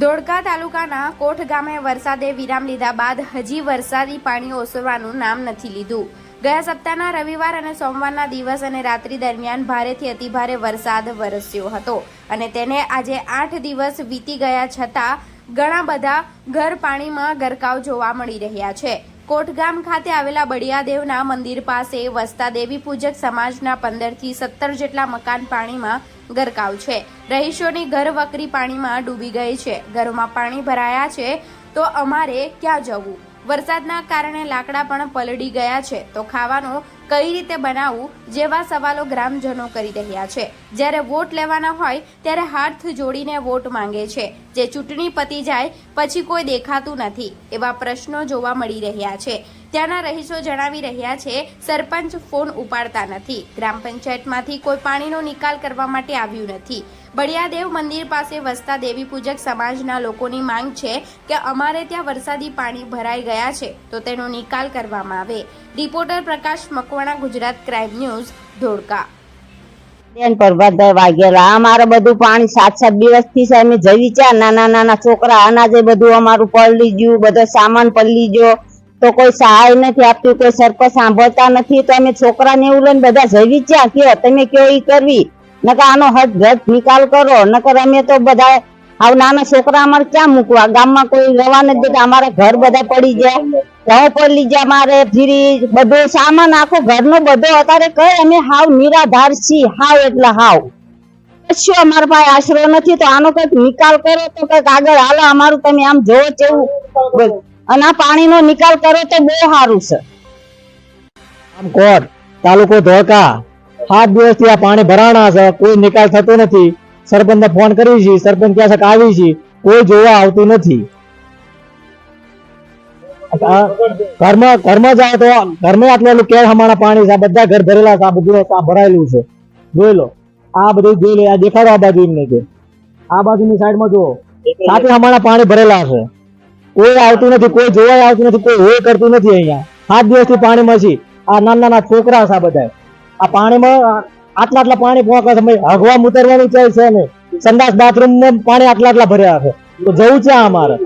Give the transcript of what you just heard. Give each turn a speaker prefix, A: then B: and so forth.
A: ધોળકા તાલુકાના કોઠ ગામે વરસાદે વિરામ લીધા બાદ હજી વરસાદી પાણી ઓસરવાનું નામ નથી લીધું. ગયા સપ્તાહના રવિવાર અને સોમવારના દિવસ અને રાત્રિ દરમિયાન ભારેથી અતિભારે વરસાદ વરસ્યો હતો અને તેને આજે આઠ દિવસ વીતી ગયા છતાં ઘણા બધા ઘર પાણીમાં ગરકાવ જોવા મળી રહ્યા છે. કોટગામ ખાતે આવેલા બળિયાદેવના મંદિર પાસે વસતા દેવી પૂજક સમાજના પંદરથી સત્તર જેટલા મકાન પાણીમાં ગરકાવ છે. રહીશોની ઘર વકરી પાણીમાં ડૂબી ગઈ છે. ઘરોમાં પાણી ભરાયા છે તો અમારે ક્યાં જવું? વરસાદના કારણે લાકડા પણ પલળી ગયા છે. તો ખાવાનું કઈ રીતે બનાવવું જેવા સવાલો ગ્રામજનો કરી રહ્યા છે. જ્યારે વોટ લેવાના હોય ત્યારે હાથ જોડીને વોટ માંગે છે. જે ચૂંટણી પતી જાય પછી કોઈ દેખાતું નથી એવા પ્રશ્નો જોવા મળી રહ્યા છે. ત્યાંના રહીશો જણાવી રહ્યા છે, સરપંચ ફોન ઉપાડતા નથી. ગ્રામ પંચાયતમાંથી કોઈ પાણીનો નિકાલ કરવા માટે આવ્યું નથી. બળિયાદેવ મંદિર પાસે વસતા દેવી પૂજક સમાજના લોકોની માંગ છે કે અમારે ત્યાં વરસાદી પાણી ભરાઈ ગયા છે, તો તેનો નિકાલ કરવામાં આવે. Reporter Prakash Makwana, Gujarat crime news, Dholka.
B: બેન પ્રભાતભાઈ વાઘેલા, અમારે બધું પાણી સાત સાત દિવસથી અમે જવી ચા નાના નાના છોકરા, અનાજે બધું અમારું પલળી ગયું બધો સામાન પલળી ગયો તો કોઈ સહાય નથી આપતું કોઈ સરપંચ સાંભળતા નથી. તો અમે છોકરાને એવું લઈને બધા જવી છે કયો તમે કયો ઈ કરવી? નકર આનો હટ રદ નિકાલ કરો. નકર અમે તો બધા આવ નાના છોકરા અમારે ક્યાં મૂકવા? ગામમાં કોઈ રહેવા નથી દેતા. અમારા ઘર બધા પડી જાય ઘઉં પડી જાય મારે, ફ્રીજ, બધો સામાન આખો ઘરનો બધો. અત્યારે કઈ અમે હાવ નિરાધાર છીએ. હાવ એટલે હાવ. શું અમારા પાસે આશરો નથી? તો આનો કંઈક નિકાલ કરો તો કંઈક આગળ હાલો. અમારું તમે આમ જોવો તેવું. અને આ પાણીનો નિકાલ કરો તો બહુ સારું છે.
C: આમ કોટ તાલુકો ધોળકા. સાત દિવસથી આ પાણી ભરાણા છે, કોઈ નિકાલ થતો નથી. સરપંચને ફોન કરી છે, સરપંચ ક્યાં છે, આવી છે, કોઈ જોવા આવતું નથી. ઘરમાં ઘરમાં જાય તો ઘરમાં આટલું એટલું કેર હમણાં પાણી છે બધા ઘર ભરેલા છે, આ બધું આ ભરાયેલું છે. જોઈ લો, આ બધું જોઈ લો, આ દેખાડો આ બાજુ એમને કે. આ બાજુની સાઈડમાં જુઓ. સાથે હમણાં પાણી ભરેલા છે. કોઈ આવતું નથી, કોઈ જોવા આવતું નથી, કોઈ હોય કરતું નથી અહીંયા. સાત દિવસથી પાણીમાં છે આ નાના નાના છોકરા છે આ બધા આ પાણીમાં આટલા આટલા પાણી પહોંચે છે હગવા ઉતરવાની ચાલ છે ને સંડાસ બાથરૂમ ને પાણી આટલા આટલા ભર્યા છે. તો જવું છે અમારે.